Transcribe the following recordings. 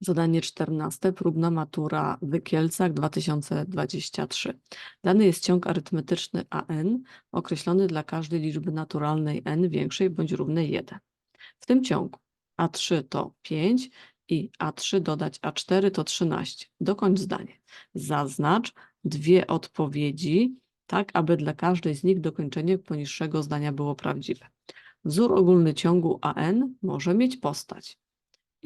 Zadanie 14. Próbna matura w Kielcach 2023. Dany jest ciąg arytmetyczny AN określony dla każdej liczby naturalnej n większej bądź równej 1. W tym ciągu A3 to 5 i A3 dodać A4 to 13. Dokończ zdanie. Zaznacz dwie odpowiedzi, tak aby dla każdej z nich dokończenie poniższego zdania było prawdziwe. Wzór ogólny ciągu AN może mieć postać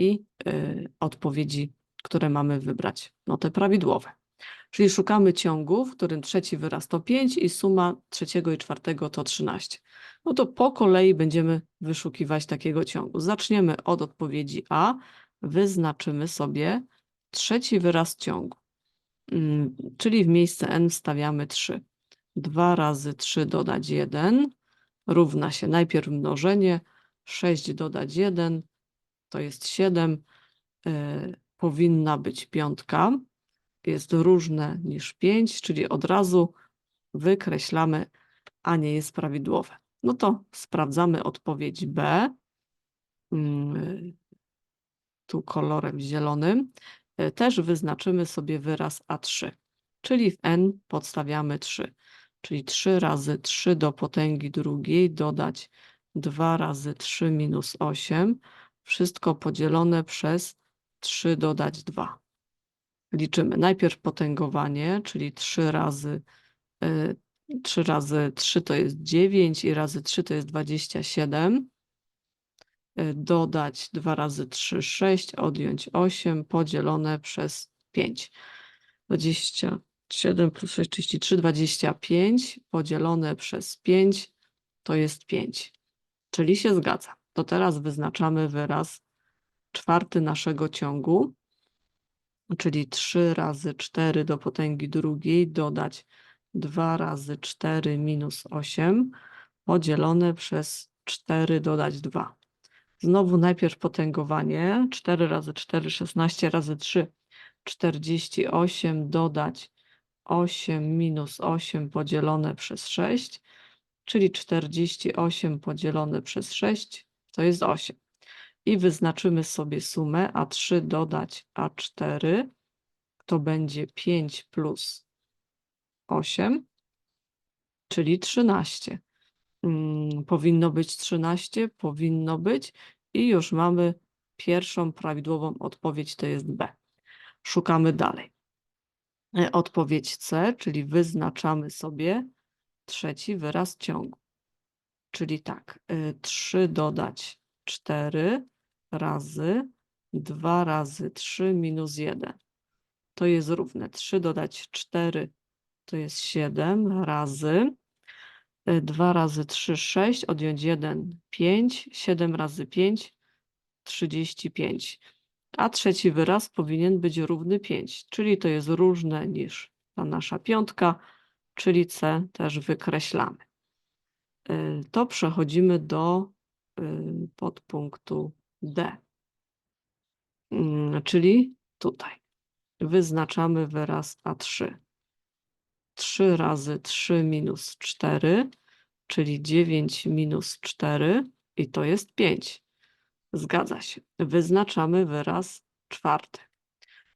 i y, odpowiedzi, które mamy wybrać, no te prawidłowe. Czyli szukamy ciągu, w którym trzeci wyraz to 5 i suma trzeciego i czwartego to 13. No to po kolei będziemy wyszukiwać takiego ciągu. Zaczniemy od odpowiedzi A, wyznaczymy sobie trzeci wyraz ciągu, Mm, czyli w miejsce n wstawiamy 3. 2 razy 3 dodać 1 równa się najpierw mnożenie, 6 dodać 1 to jest 7, y, powinna być piątka, jest różne niż 5, czyli od razu wykreślamy, a nie jest prawidłowe. No to sprawdzamy odpowiedź B, mm, tu kolorem zielonym. Y, Też wyznaczymy sobie wyraz A3, czyli w n podstawiamy 3, czyli 3 razy 3 do potęgi drugiej dodać 2 razy 3 minus 8, wszystko podzielone przez 3 dodać 2. Liczymy najpierw potęgowanie, czyli 3 razy, y, 3 razy 3 to jest 9 i razy 3 to jest 27. Y, Dodać 2 razy 3, 6, odjąć 8, podzielone przez 5. 27 plus 6, 33, 25, podzielone przez 5 to jest 5. Czyli się zgadza. To teraz wyznaczamy wyraz czwarty naszego ciągu, czyli 3 razy 4 do potęgi drugiej dodać 2 razy 4 minus 8 podzielone przez 4 dodać 2. Znowu najpierw potęgowanie. 4 razy 4, 16 razy 3, 48 dodać 8 minus 8 podzielone przez 6, czyli 48 podzielone przez 6 to jest 8. I wyznaczymy sobie sumę A3 dodać A4, to będzie 5 plus 8, czyli 13. Mm, powinno być 13, powinno być i już mamy pierwszą prawidłową odpowiedź, to jest B. Szukamy dalej. E, Odpowiedź C, czyli wyznaczamy sobie trzeci wyraz ciągu. Czyli tak, y, 3 dodać 4 razy 2 razy 3 minus 1. To jest równe 3 dodać 4 to jest 7 razy 2 razy 3, 6, odjąć 1, 5, 7 razy 5, 35. A trzeci wyraz powinien być równy 5, czyli to jest różne niż ta nasza piątka, czyli C też wykreślamy. Y, To przechodzimy do y, podpunktu D, Mm, czyli tutaj. Wyznaczamy wyraz A3. 3 razy 3 minus 4, czyli 9 minus 4 i to jest 5. Zgadza się. Wyznaczamy wyraz czwarty,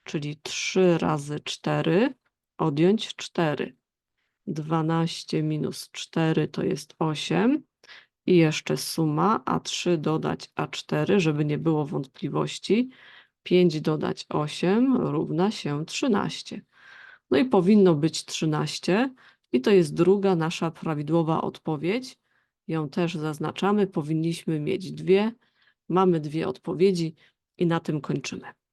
czyli 3 razy 4 odjąć 4. 12 minus 4 to jest 8 i jeszcze suma A3 dodać A4, żeby nie było wątpliwości. 5 dodać 8 równa się 13. No i powinno być 13 i to jest druga nasza prawidłowa odpowiedź. Ją też zaznaczamy. Powinniśmy mieć dwie. Mamy dwie odpowiedzi i na tym kończymy.